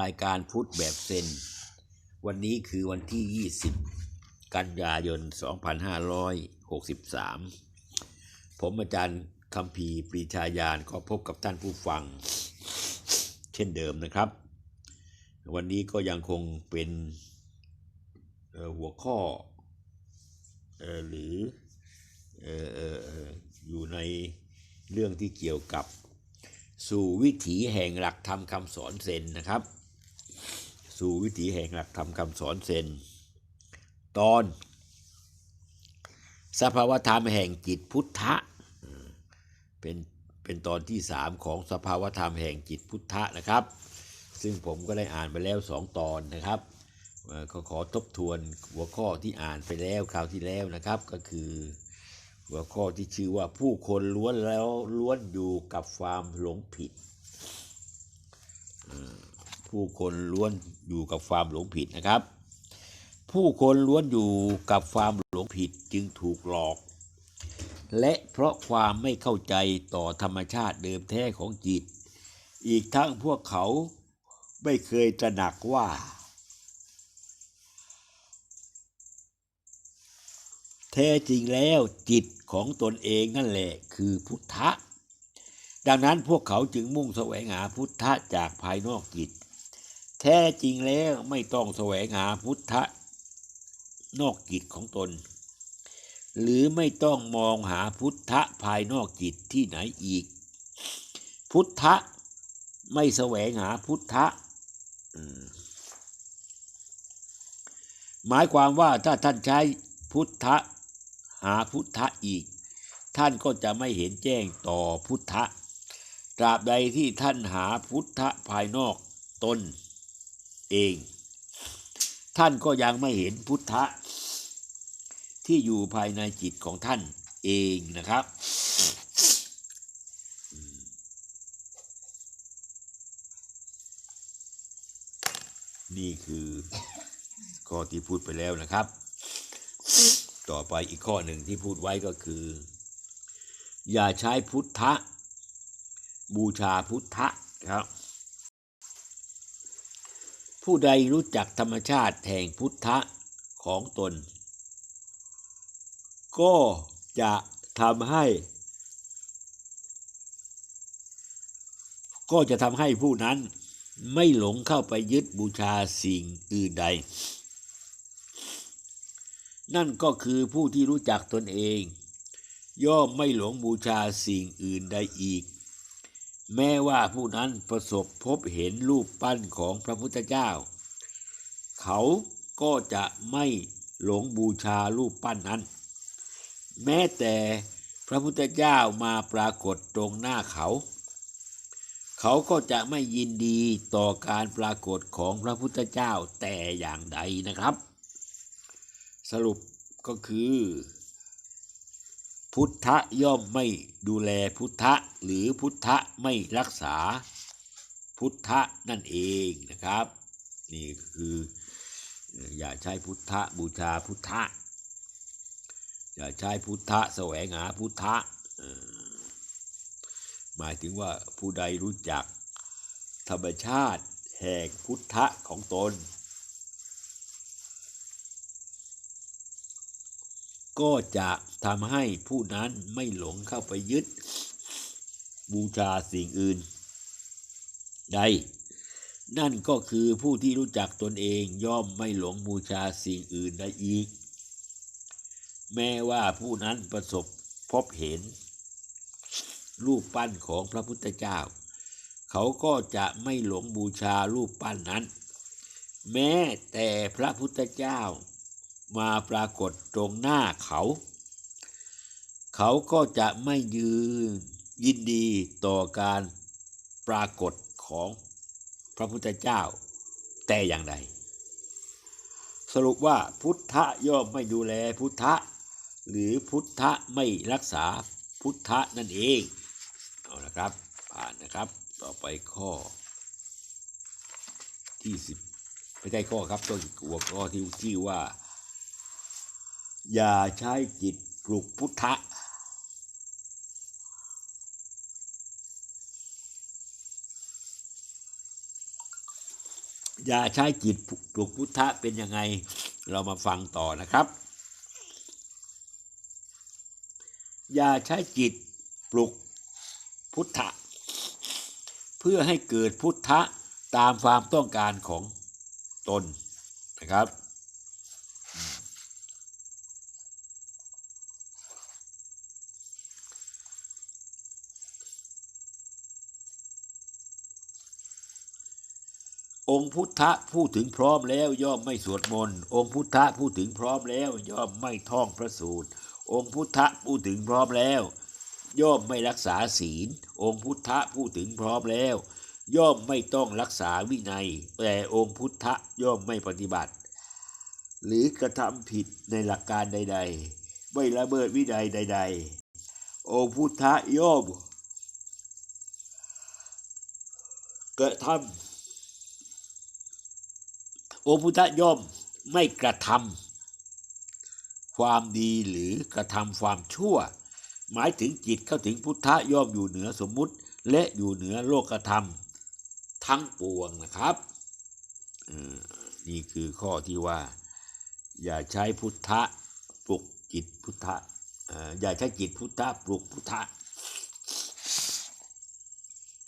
รายการพุทธแบบเซนวันนี้คือวันที่ 20 กันยายน 2563 ผมอาจารย์คำพีปรีชาญาณก็พบกับท่านผู้ฟัง เช่นเดิมนะครับ วันนี้ก็ยังคงเป็นหัวข้อออหรืออยู่ในเรื่องที่เกี่ยวกับสู่วิถีแห่งหลักธรรมคำสอนเซนนะครับ สู่วิถีแห่งหลักธรรมคำสอนเซน ตอน สภาวธรรมแห่งจิตพุทธะเป็นเป็นตอนที่สามของสภาวธรรมแห่งจิตพุทธะนะครับ ซึ่งผมก็ได้อ่านไปแล้วสองตอนนะครับก็ขอทบทวนหัวข้อที่อ่านไปแล้วคราวที่แล้วนะครับก็คือหัวข้อที่ชื่อว่าผู้คนล้วนแล้วล้วนอยู่กับความหลงผิด ผู้คนล้วนอยู่กับความหลงผิดนะครับ ผู้คนล้วนอยู่กับความหลงผิดจึงถูกหลอก และเพราะความไม่เข้าใจต่อธรรมชาติเดิมแท้ของจิต อีกทั้งพวกเขาไม่เคยตระหนักว่าแท้จริงแล้วจิตของตนเองนั่นแหละคือพุทธะ ดังนั้นพวกเขาจึงมุ่งแสวงหาพุทธะจากภายนอกจิต แท้จริงแล้วไม่ต้องแสวงหาพุทธะนอกจิตของตน หรือไม่ต้องมองหาพุทธะภายนอกจิตที่ไหนอีก พุทธะไม่แสวงหาพุทธะหมายความว่าถ้าท่านใช้พุทธะหาพุทธะอีก ท่านก็จะไม่เห็นแจ้งต่อพุทธะตราบใดที่ท่านหาพุทธะภายนอกตน เอง ท่านก็ยังไม่เห็นพุทธะที่อยู่ภายในจิตของท่านเองนะครับ นี่คือข้อที่พูดไปแล้วนะครับ ต่อไปอีกข้อหนึ่งที่พูดไว้ก็คือ อย่าใช้พุทธะบูชาพุทธะครับ ผู้ใดรู้จักธรรมชาติแห่งพุทธะของตน ก็จะทำให้ ก็จะทำให้ผู้นั้นไม่หลงเข้าไปยึดบูชาสิ่งอื่นใด นั่นก็คือผู้ที่รู้จักตนเอง ย่อมไม่หลงบูชาสิ่งอื่นใดอีก แม้ว่าผู้นั้นประสบพบเห็นรูปปั้นของพระพุทธเจ้า เขาก็จะไม่หลงบูชารูปปั้นนั้น แม้แต่พระพุทธเจ้ามาปรากฏตรงหน้าเขา เขาก็จะไม่ยินดีต่อการปรากฏของพระพุทธเจ้าแต่อย่างใดนะครับ สรุปก็คือ พุทธะย่อมไม่ดูแลพุทธ หรือพุทธะไม่รักษาพุทธะนั่นเองนะครับ นี่คืออย่าใช้พุทธะบูชาพุทธะอย่าใช้พุทธะแสวงหาพุทธะหมายถึงว่าผู้ใดรู้จักธรรมชาติแห่งพุทธะของตน ก็จะทำให้ผู้นั้นไม่หลงเข้าไปยึด บูชาสิ่งอื่น ใด นั่นก็คือผู้ที่รู้จักตนเองย่อมไม่หลงบูชาสิ่งอื่นใดอีก แม้ว่าผู้นั้นประสบพบเห็น รูปปั้นของพระพุทธเจ้า เขาก็จะไม่หลงบูชารูปปั้นนั้น แม้แต่พระพุทธเจ้ามาปรากฏตรงหน้าเขา เขาก็จะไม่ยืน ยินดีต่อการปรากฏของพระพุทธเจ้า แต่อย่างใด สรุปว่าพุทธะย่อมไม่ดูแลพุทธะ หรือพุทธะไม่รักษาพุทธะนั่นเอง เอาละครับ ผ่านนะครับ ต่อไปข้อที่สิบไม่ใช่ข้อครับตัวหัวข้อที่ที่ว่า อย่าใช้จิตปลุกพุทธะ ผ ยาใช้จิตปลุกพุทธะเป็นยังไง เรามาฟังต่อนะครับยาใช้จิตปลุกพุทธะ เพื่อให้เกิดพุทธะตามความต้องการของตนนะครับ องค์พุทธะพูดถึงพร้อมแล้วย่อมไม่สวดมนต์องค์พุทธะพูดถึงพร้อมแล้ว ย่อมไม่ท่องพระสูตร องค์พุทธะพูดถึงพร้อมแล้ว ย่อมไม่รักษาศีล องค์พุทธะพูดถึงพร้อมแล้ว ย่อมไม่ต้องรักษาวินัย แต่องค์พุทธะย่อมไม่ปฏิบัติ หรือกระทำผิดในหลักการใด ๆ ไม่ละเมิดวินัยใด ๆ องค์พุทธะย่อมกระทำ โองค์พุทธย่อมไม่กระทำความดีหรือกระทำความชั่ว หมายถึงจิตเข้าถึงพุทธย่อมอยู่เหนือสมมุติ และอยู่เหนือโลกธรรม ทั้งปวงนะครับนี่คือข้อที่ว่า อย่าใช้พุทธะปลุกจิตพุทธะเอ่ออย่าใช้จิตพุทธะปลุกพุทธะ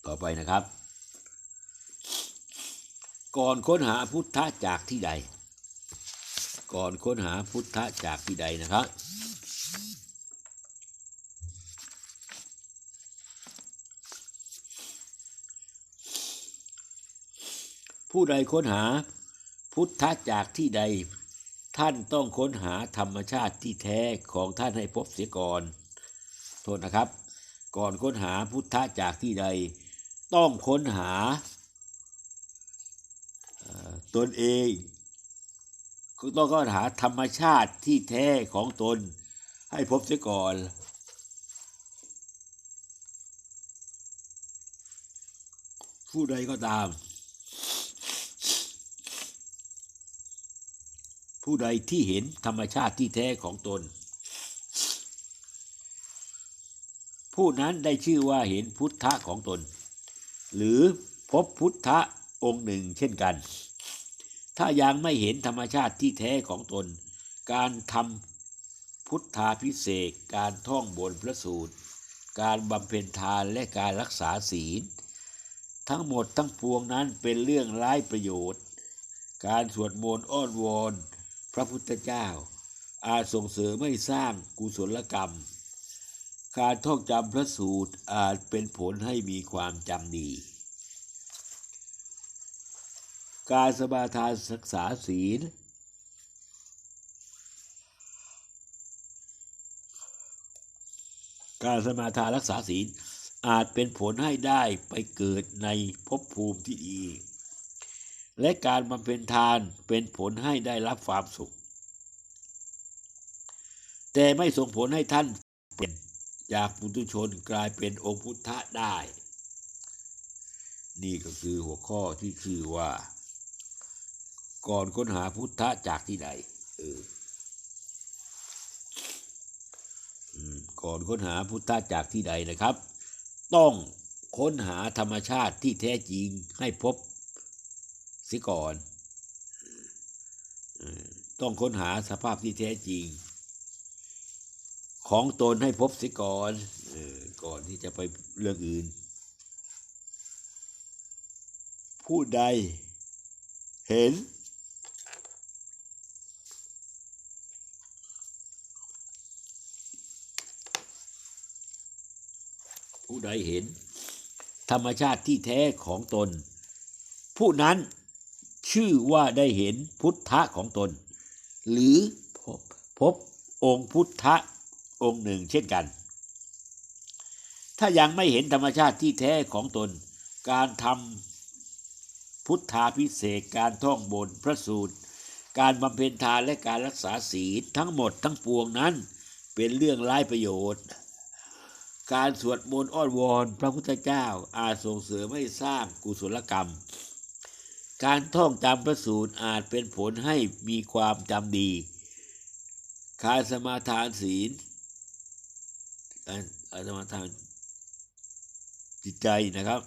ต่อไปนะครับ ก่อนค้นหาพุทธะจากที่ใด ก่อนค้นหาพุทธะจากที่ใดนะครับผู้ใดค้นหาพุทธะจากที่ใด ท่านต้องค้นหาธรรมชาติที่แท้ของท่านให้พบเสียก่อน โทษนะครับ ก่อนค้นหาพุทธะจากที่ใด ต้องค้นหา ตนเองต้องก็หาธรรมชาติที่แท้ของตน ให้พบเสียก่อนผู้ใดก็ตาม ผู้ใดที่เห็นธรรมชาติที่แท้ของตน ผู้นั้นได้ชื่อว่าเห็นพุทธะของตน หรือพบพุทธะองค์หนึ่งเช่นกัน ถ้ายังไม่เห็นธรรมชาติที่แท้ของตน การทำพุทธาพิเศษการท่องบนพระสูตร การบำเพ็ญทานและการรักษาศีล ทั้งหมดทั้งปวงนั้นเป็นเรื่องไร้ประโยชน์ การสวดมนต์อ้อนวอนพระพุทธเจ้า อาจส่งเสริมให้สร้างกุศลกรรม การท่องจำพระสูตรอาจเป็นผลให้มีความจำดี การสมาทานศึกษาศีล การสมาทานรักษาศีลอาจเป็นผลให้ได้ไปเกิดในภพภูมิที่ดี และการบำเพ็ญทานเป็นผลให้ได้รับความสุข แต่ไม่ส่งผลให้ท่านเปลี่ยนจากปุถุชนกลายเป็นองค์พุทธะได้ นี่ก็คือหัวข้อที่คือว่า ก่อนค้นหาพุทธะจากที่ใดเออก่อนค้นหาพุทธะจากที่ใดนะครับ ต้องค้นหาธรรมชาติที่แท้จริงให้พบสิก่อนต้องค้นหาสภาพที่แท้จริง ของตนให้พบสิก่อนก่อนที่จะไปเรื่องอื่น ผู้ใดเห็น ผู้ใดเห็น ธรรมชาติที่แท้ของตน ผู้นั้นชื่อว่าได้เห็นพุทธะของตน หรือพบพบองค์พุทธะองค์หนึ่งเช่นกัน ถ้ายังไม่เห็นธรรมชาติที่แท้ของตน การทำพุทธาพิเศษกการท่องบนพระสูตร การบำเพ็ญทานและการรักษาศีลทั้งหมดทั้งปวงนั้นเป็นเรื่องไร้ประโยชน์ การสวดมนต์อ้อนวอนพระพุทธเจ้าอาจส่งเสริมให้สร้างกุศลกรรม การท่องจำพระสูตรอาจเป็นผลให้มีความจำดี การสมาทานศีลการสมาทานจิตใจนะครับ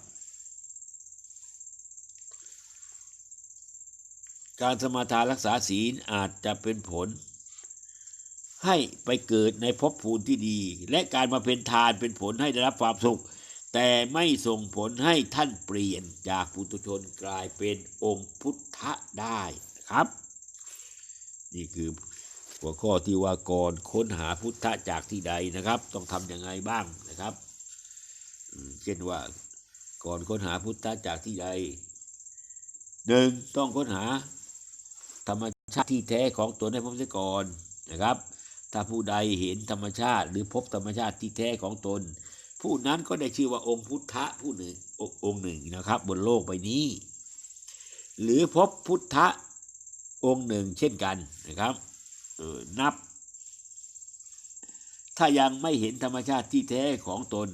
การสมาทานรักษาศีลอาจจะเป็นผล ให้ไปเกิดในภพภูมิที่ดี และการมาเป็นทานเป็นผลให้ได้รับความสุข แต่ไม่ส่งผลให้ท่านเปลี่ยนจากปุถุชนกลายเป็นองค์พุทธะได้นะครับ นี่คือหัวข้อที่ว่าก่อนค้นหาพุทธะจากที่ใดนะครับ ต้องทำยังไงบ้างนะครับเช่นว่าก่อนค้นหาพุทธะจากที่ใดหนึ่งต้องค้นหาธรรมชาติที่แท้ของตนให้พบเสียก่อนนะครับ ถ้าผู้ใดเห็นธรรมชาติ หรือพบธรรมชาติที่แท้ของตน ผู้นั้นก็ได้ชื่อว่าองค์พุทธะผู้หนึ่งององค์หนึ่งนะครับ บนโลกใบนี้ หรือพบพุทธะองค์หนึ่งเช่นกันนะครับออนับ ถ้ายังไม่เห็นธรรมชาติที่แท้ของตน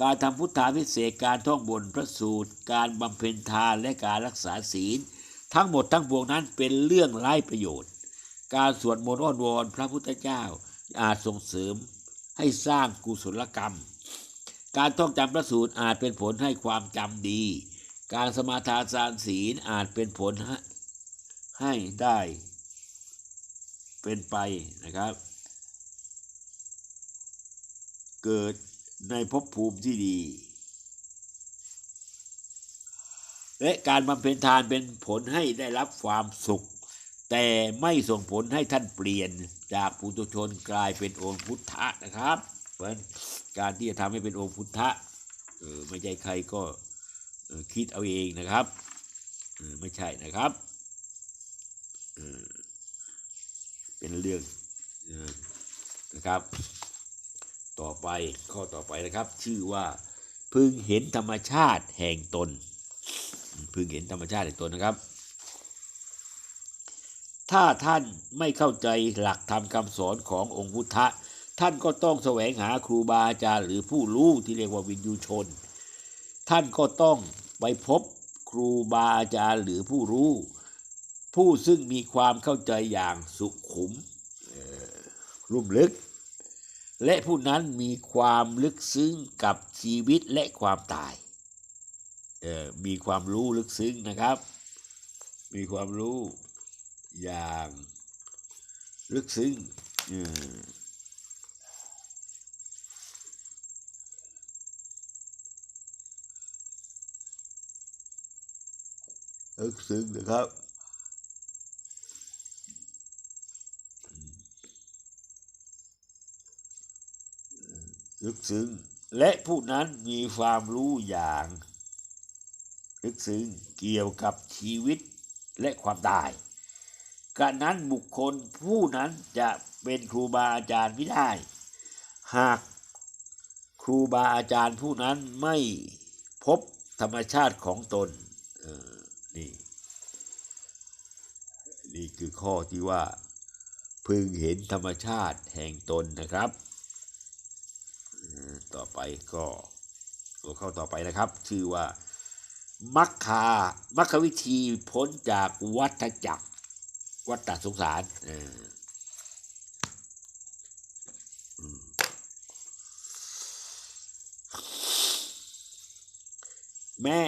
การทำพุทธาพิเศษกการท่องบนพระสูตร การบำเพ็ญทานและการรักษาศีล ทั้งหมดทั้งปวงนั้นเป็นเรื่องไร้ประโยชน์ การสวดมนต์อ้อนวอนพระพุทธเจ้าอาจส่งเสริมให้สร้างกุศลกรรม การท่องจำพระสูตรอาจเป็นผลให้ความจำดี การสมาทานสารศีลอาจเป็นผลให้ให้ได้เป็นไปนะครับ เกิดในภพภูมิที่ดี และการบำเพ็ญทานเป็นผลให้ได้รับความสุข แต่ไม่ส่งผลให้ท่านเปลี่ยนจากปุถุชนกลายเป็นองค์พุทธะนะครับ เพราะการที่จะทำให้เป็นองค์พุทธะไม่ใช่ใครก็คิดเอาเองนะครับไม่ใช่นะครับเป็นเรื่องนะครับ ต่อไปข้อต่อไปนะครับ ชื่อว่าพึงเห็นธรรมชาติแห่งตน พึงเห็นธรรมชาติแห่งตนนะครับ ถ้าท่านไม่เข้าใจหลักธรรมคำสอนขององค์พุทธะ ท่านก็ต้องแสวงหาครูบาอาจารย์หรือผู้รู้ที่เรียกว่าวินยูชน ท่านก็ต้องไปพบครูบาอาจารย์หรือผู้รู้ ผู้ซึ่งมีความเข้าใจอย่างสุขุมลุ่มลึก และผู้นั้นมีความลึกซึ้งกับชีวิตและความตายมีความรู้ลึกซึ้งนะครับ มีความรู้ อย่างลึกซึ้งลึกซึ้งนะครับลึกซึ้งและผู้นั้นมีความรู้อย่างลึกซึ้งเกี่ยวกับชีวิตและความตาย การนั้นบุคคลผู้นั้นจะเป็นครูบาอาจารย์ไม่ได้ หากครูบาอาจารย์ผู้นั้นไม่พบธรรมชาติของตนออนี่นี่คือข้อที่ว่า พึงเห็นธรรมชาติแห่งตนนะครับ ต่อไปก็หัวข้อต่อไปนะครับ ชื่อว่ามัคคามัคควิธีพ้นจากวัฏจักร วัดตัดสงสารแม่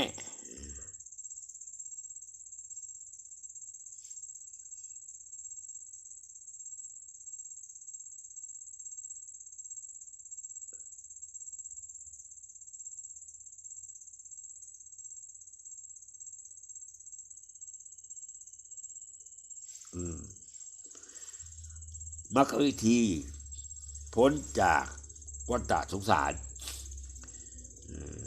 มัควิธี พ้นจากวัฏสงสารเออ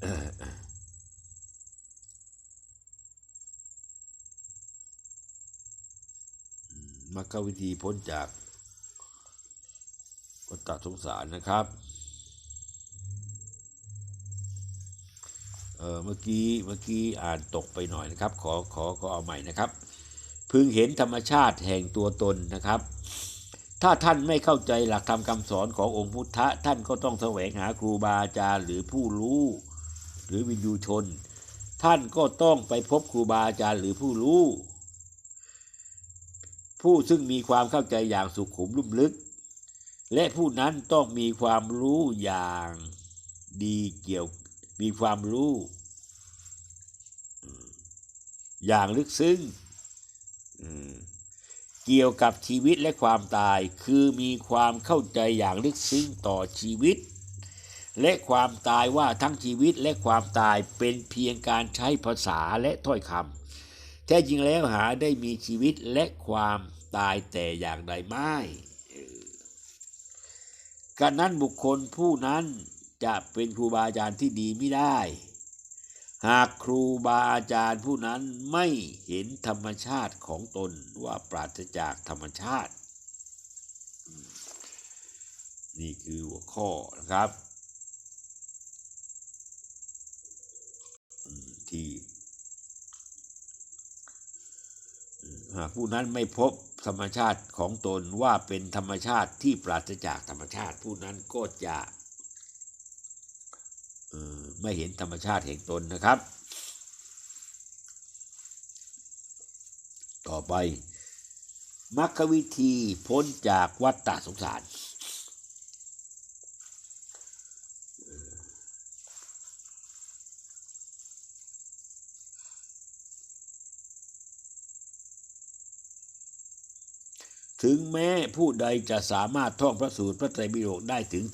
เอ่อมัคควิธีพ้นจากวัฏสงสารนะครับ เออเมื่อกี้เมื่อกี้อ่านตกไปหน่อยนะครับ ขอขอขอเอาใหม่นะครับ พึงเห็นธรรมชาติแห่งตัวตนนะครับ ถ้าท่านไม่เข้าใจหลักธรรมคำสอนขององค์พุทธะ ท่านก็ต้องแสวงหาครูบาอาจารย์หรือผู้รู้ หรือวินยูชน ท่านก็ต้องไปพบครูบาอาจารย์หรือผู้รู้ ผู้ซึ่งมีความเข้าใจอย่างสุขุมลุ่มลึก และผู้นั้นต้องมีความรู้อย่างดีเกี่ยว มีความรู้ อย่างลึกซึ้งเกี่ยวกับชีวิตและความตาย คือมีความเข้าใจอย่างลึกซึ้งต่อชีวิต และความตายว่าทั้งชีวิตและความตายเป็นเพียงการใช้ภาษาและถ้อยคำแท้จริงแล้วหาได้มีชีวิตและความตายแต่อย่างใดไม่การนั้นบุคคลผู้นั้น จะเป็นครูบาอาจารย์ที่ดีไม่ได้ หากครูบาอาจารย์ผู้นั้นไม่เห็นธรรมชาติของตนว่าปราศจากธรรมชาติ นี่คือหัวข้อนะครับ ที่หากผู้นั้นไม่พบธรรมชาติของตนว่าเป็นธรรมชาติที่ปราศจากธรรมชาติผู้นั้นก็จะ ไม่เห็นธรรมชาติแห่งตนนะครับ ต่อไปมรรควิธีพ้นจากวัฏฏะสงสาร ถึงแม้ผู้ใดจะสามารถท่องพระสูตรพระไตรปิฎกได้ถึง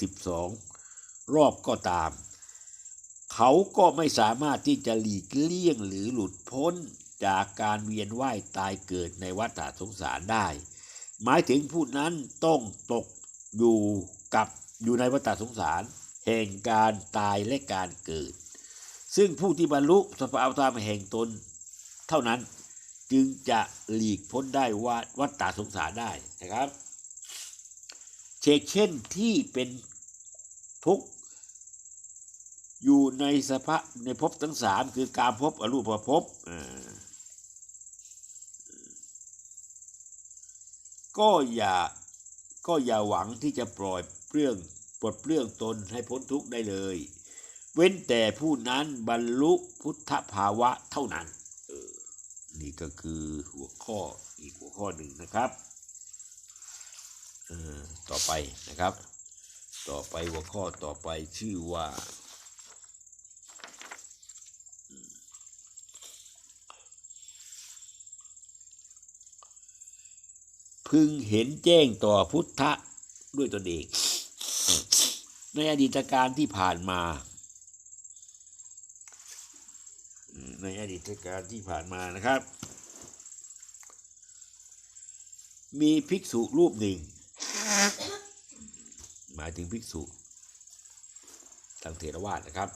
12 รอบก็ตาม เขาก็ไม่สามารถที่จะหลีกเลี่ยงหรือหลุดพ้นจากการเวียนว่ายตายเกิดในวัฏสงสารได้ หมายถึงผู้นั้นต้องตกอยู่กับอยู่ในวัฏสงสาร แห่งการตายและการเกิด ซึ่งผู้ที่บรรลุสภาวธรรมแห่งตน เท่านั้นจึงจะหลีกพ้นได้ว่าวัฏฏสงสารได้นะครับเชกเช่นที่เป็นทุกข์ อยู่ในสภาพในภพทั้งสามคือการภพอรูปภพก็อย่าก็อย่าหวังที่จะปล่อยเปลื้องปลดเปลื้องตนให้พ้นทุกข์ได้เลย เว้นแต่ผู้นั้นบรรลุพุทธภาวะเท่านั้นออนี่ก็คือหัวข้ออีกหัวข้อหนึ่งนะครับออต่อไปนะครับ ต่อไปหัวข้อต่อไปชื่อว่า พึงเห็นแจ้งต่อพุทธะด้วยตนเอง ในอดีตการที่ผ่านมา ในอดีตการที่ผ่านมานะครับ มีภิกษุรูปหนึ่ง หมายถึงภิกษุทางเถรวาทนะครับ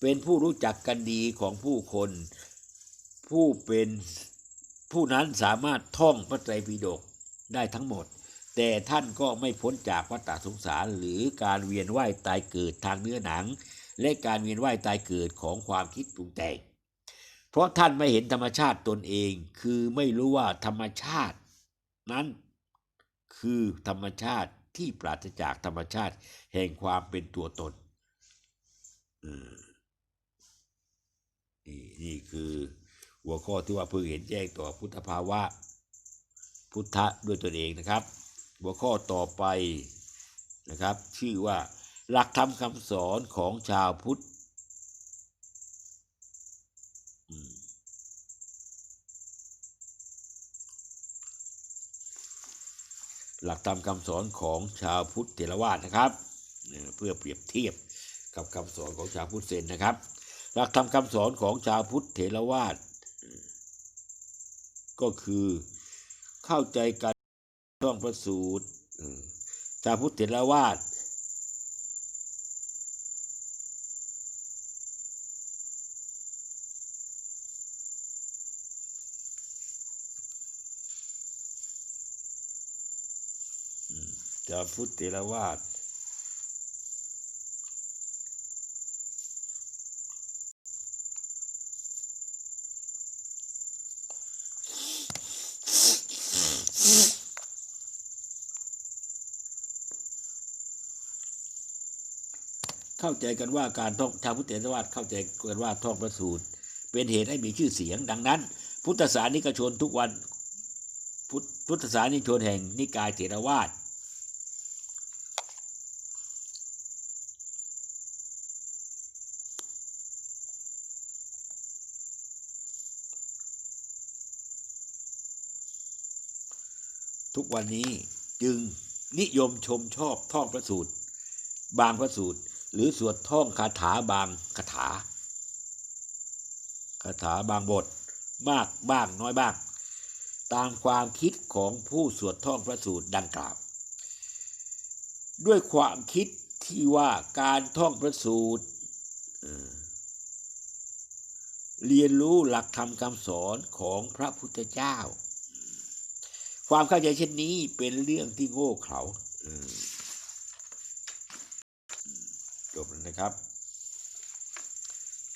เป็นผู้รู้จักกันดีของผู้คน ผู้เป็น ผู้นั้นสามารถท่องพระไตรปิฎกได้ทั้งหมด แต่ท่านก็ไม่พ้นจากวัฏสงสารหรือการเวียนว่ายตายเกิดทางเนื้อหนัง และการเวียนว่ายตายเกิดของความคิดปรุงแต่งเพราะท่านไม่เห็นธรรมชาติตนเอง คือไม่รู้ว่าธรรมชาตินั้นคือธรรมชาติที่ปราศจากธรรมชาติแห่งความเป็นตัวตนอืมนี่นี่คือ หัวข้อที่ว่าเพิ่งเห็นแจ้งต่อพุทธภาวะ พุทธะด้วยตนเองนะครับ หัวข้อต่อไปนะครับ ชื่อว่าหลักธรรมคำสอนของชาวพุทธหลักธรรมคำสอนของชาวพุทธเถรวาทนะครับเอ่อเพื่อเปรียบเทียบกับคำสอนของชาวพุทธเซนนะครับ หลักธรรมคำสอนของชาวพุทธเถรวาท ก็คือเข้าใจการท่องพระสูตรอืมชาวพุทธเถรวาทอืมชาวพุทธเถรวาท เข้าใจกันว่าการท่องชาวพุทธเทรวาสเข้าใจกันว่าท่องพระสูตร เป็นเหตุให้มีชื่อเสียง ดังนั้น พุทธศาสนิกชนทุกวันพุทธศาสนิกชนแห่งนิกายเถรวาททุกวันนี้จึงนิยมชมชอบท่องพระสูตร บางพระสูตร หรือสวดท่องคาถาบางคาถาคาถาบางบทมากบ้างน้อยบ้าง ตามความคิดของผู้สวดท่องพระสูตรดังกล่าว ด้วยความคิดที่ว่าการท่องพระสูตรเรียนรู้หลักธรรมคำสอนของพระพุทธเจ้า ความเข้าใจเช่นนี้เป็นเรื่องที่โง่เขลาเออจบแล้ว นะครับ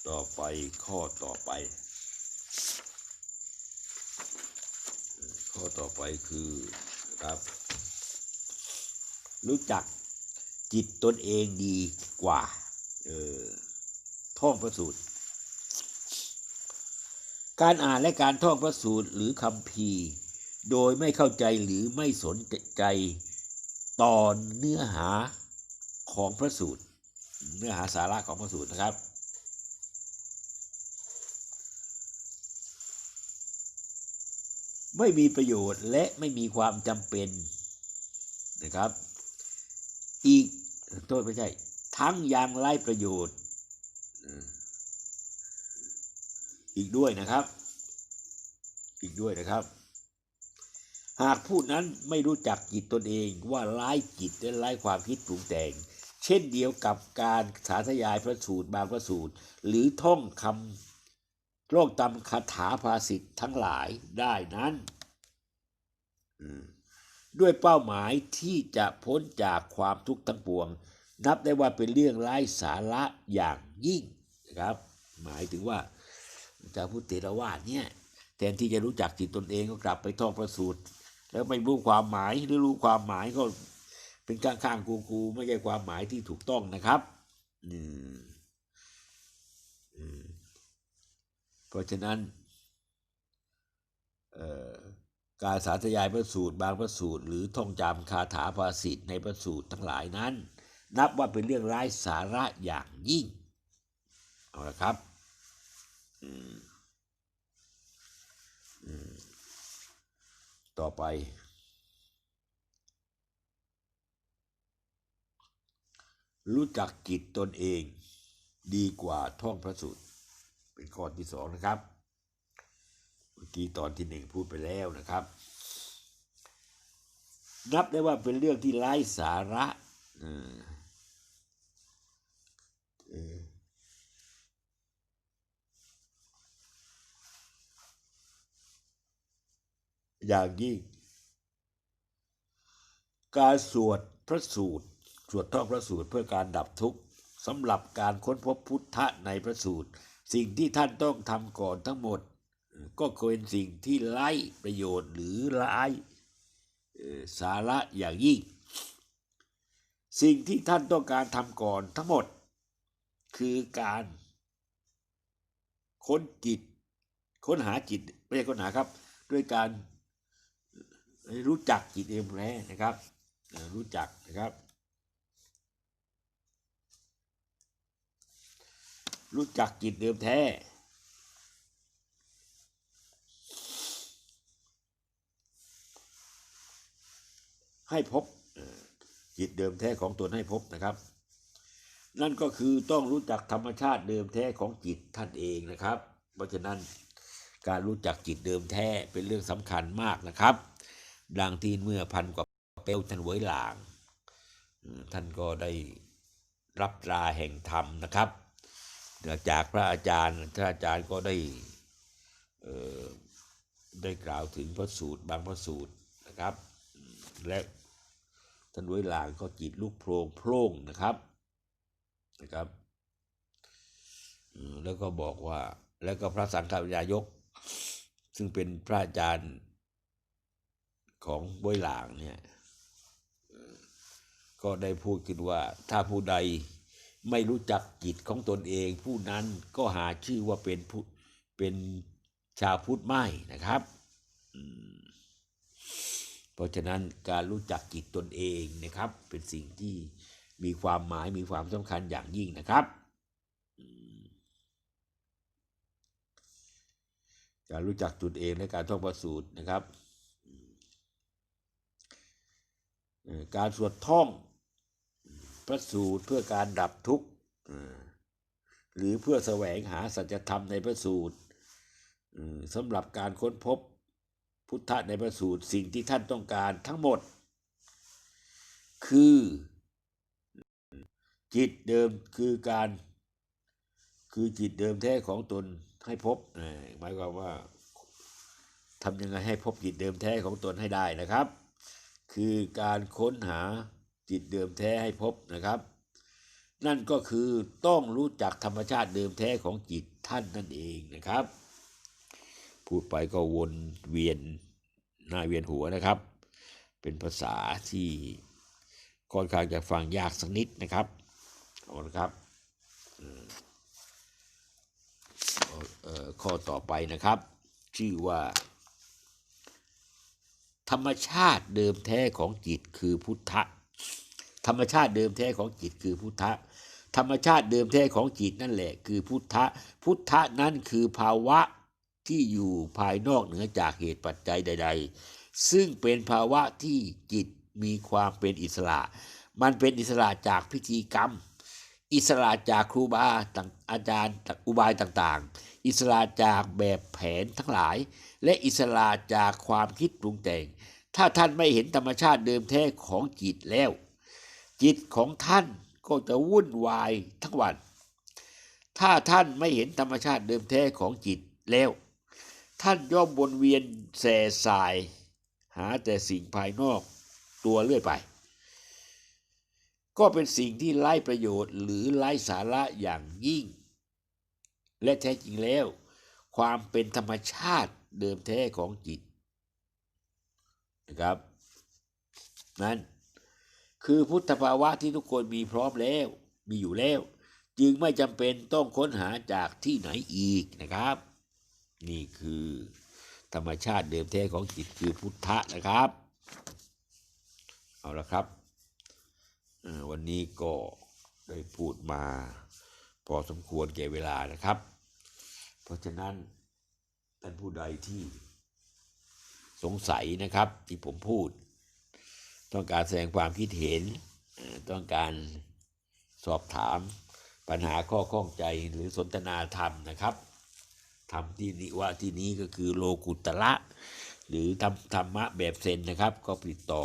ต่อไปข้อต่อไป ข้อต่อไปคือครับ รู้จักจิตตนเองดีกว่า เออท่องพระสูตร การอ่านและการท่องพระสูตรหรือคำพีโดยไม่เข้าใจหรือไม่สนใจตอนเนื้อหาของพระสูตร เนื้อหาสาระของพระสูตรนะครับ ไม่มีประโยชน์และไม่มีความจำเป็นนะครับ อีกโทษไม่ใช่ ทั้งยังไร้ประโยชน์ อีกด้วยนะครับ อีกด้วยนะครับ หากผู้นั้นไม่รู้จักจิตตนเองว่าไร้จิตและไร้ความคิดปรุงแต่ง เช่นเดียวกับการสาธยายพระสูตรบางพระสูตร หรือท่องคำโลกตำคาถาภาษิตทั้งหลายได้นั้น ด้วยเป้าหมายที่จะพ้นจากความทุกข์ทั้งปวง นับได้ว่าเป็นเรื่องไร้สาระอย่างยิ่งนะครับ หมายถึงว่าจะพูดเทรวาสเนี่ยแทนที่จะรู้จักจิตตนเองก็กลับไปท่องพระสูตร แล้วไม่รู้ความหมายหรือรู้ความหมายก็ เป็นข้างๆกูๆไม่ใช่ความหมายที่ถูกต้องนะครับอืมเพราะฉะนั้นการสาธยายพระสูตรบางพระสูตร หรือท่องจำคาถาภาษิตในพระสูตรทั้งหลายนั้น นับว่าเป็นเรื่องไร้สาระอย่างยิ่ง เอาละครับต่อไป รู้จักจิตตนเองดีกว่าท่องพระสูตร เป็นข้อที่สองนะครับ เมื่อกี้ตอนที่หนึ่งพูดไปแล้วนะครับ นับได้ว่าเป็นเรื่องที่ไร้สาระอย่างยิ่ง การสวดพระสูตร สวดท่องพระสูตรเพื่อการดับทุกข์สำหรับการค้นพบพุทธะในพระสูตร สิ่งที่ท่านต้องทำก่อนทั้งหมด ก็เป็นสิ่งที่ไร้ประโยชน์หรือร้เอ่อสาระอย่างยิ่ง สิ่งที่ท่านต้องการทำก่อนทั้งหมด คือการค้นจิต ค้นหาจิตไม่ใช่ค้นหาครับ ด้วยการรู้จักจิตเองแท้นะครับรู้จักนะครับ รู้จักจิตเดิมแท้ ให้พบจิตเดิมแท้ของตนให้พบนะครับ นั่นก็คือต้องรู้จักธรรมชาติเดิมแท้ของจิตท่านเองนะครับ เพราะฉะนั้นการรู้จักจิตเดิมแท้เป็นเรื่องสำคัญมากนะครับ ดังที่เมื่อพันกว่าเปลวท่านไว้หลาง ท่านก็ได้รับตราแห่งธรรมนะครับ จากพระอาจารย์พระอาจารย์ก็ได้ได้กล่าวถึงพระสูตรบางพระสูตรนะครับ และท่านว้หลางก็จิตลูกโพรงโพร่งนะครับนะครับ แล้วก็บอกว่าแล้วก็พระสังฆวิยายก ซึ่งเป็นพระอาจารย์ของว้หลางเนี่ยก็ได้พูดขึ้นว่าถ้าผู้ใด ไม่รู้จักจิตของตนเอง ผู้นั้นก็หาชื่อว่าเป็นผู้เป็นชาวพุทธไม่นะครับ เพราะฉะนั้นการรู้จักจิตตนเองนะครับ เป็นสิ่งที่มีความหมายมีความสำคัญอย่างยิ่งนะครับ การรู้จักตนเองและการท่องประสูตรนะครับ การสวดท่อง พระสูตรเพื่อการดับทุกข์หรือเพื่อแสวงหาสัจธรรมในพระสูตรสำหรับการค้นพบพุทธะในพระสูตรสิ่งที่ท่านต้องการทั้งหมด คือจิตเดิมคือการคือจิตเดิมแท้ของตนให้พบหมายความว่าทำยังไงให้พบจิตเดิมแท้ของตนให้ได้นะครับ คือการค้นหา จิตเดิมแท้ให้พบนะครับ นั่นก็คือต้องรู้จักธรรมชาติเดิมแท้ของจิตท่านนั่นเองนะครับ พูดไปก็วนเวียนหน้าเวียนหัวนะครับ เป็นภาษาที่ค่อนข้างจะฟังยากสักนิดนะครับเอาละครับข้อต่อไปนะครับ ชื่อว่า ธรรมชาติเดิมแท้ของจิตคือพุทธะ ธรรมชาติเดิมแท้ของจิตคือพุทธะธรรมชาติเดิมแท้ของจิตนั่นแหละ คือพุทธะพุทธะนั้นคือภาวะที่อยู่ภายนอกเหนือจากเหตุปัจจัยใด ๆ ซึ่งเป็นภาวะที่จิตมีความเป็นอิสระ มันเป็นอิสระจากพิธีกรรม อิสระจากครูบาต่างอาจารย์อุบายต่างๆ อิสระจากแบบแผนทั้งหลาย และอิสระจากความคิดปรุงแต่ง ถ้าท่านไม่เห็นธรรมชาติเดิมแท้ของจิตแล้ว จิตของท่านก็จะวุ่นวายทั้งวัน ถ้าท่านไม่เห็นธรรมชาติเดิมแท้ของจิตแล้ว ท่านย่อมวนเวียนแส่สาย หาแต่สิ่งภายนอกตัวเรื่อยไป ก็เป็นสิ่งที่ไร้ประโยชน์หรือไร้สาระอย่างยิ่ง และแท้จริงแล้ว ความเป็นธรรมชาติเดิมแท้ของจิตนะครับ นั่น คือพุทธภาวะที่ทุกคนมีพร้อมแล้ว มีอยู่แล้ว จึงไม่จำเป็นต้องค้นหาจากที่ไหนอีกนะครับ นี่คือธรรมชาติเดิมแท้ของจิตคือพุทธะนะครับ เอาละครับ วันนี้ก็ได้พูดมา พอสมควรแก่เวลานะครับ เพราะฉะนั้นท่านผู้ใดที่สงสัยนะครับที่ผมพูด ต้องการแสดงความคิดเห็น ต้องการสอบถามปัญหาข้อข้องใจหรือสนทนาธรรมนะครับธรรมที่นิว่าที่นี้ก็คือโลกุตละ หรือธรรมธรรมะแบบเซนนะครับ ก็ติดต่อ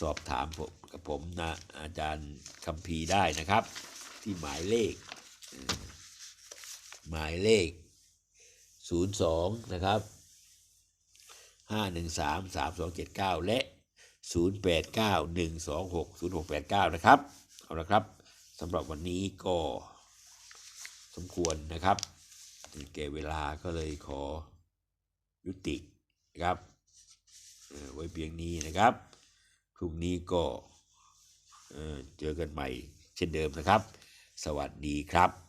สอบถามผมกับผมนะอาจารย์คัมภีร์ได้นะครับ ที่หมายเลข หมายเลข 02 นะครับ 513 3279 และ 089 126 0689 นะครับเอาละครับสำหรับวันนี้ก็สมควรนะครับถึงแก่เวลาก็เลยขอยุตินะครับเอ่อไว้เพียงนี้นะครับพรุ่งนี้ก็เจอกันใหม่เช่นเดิมนะครับ สวัสดีครับ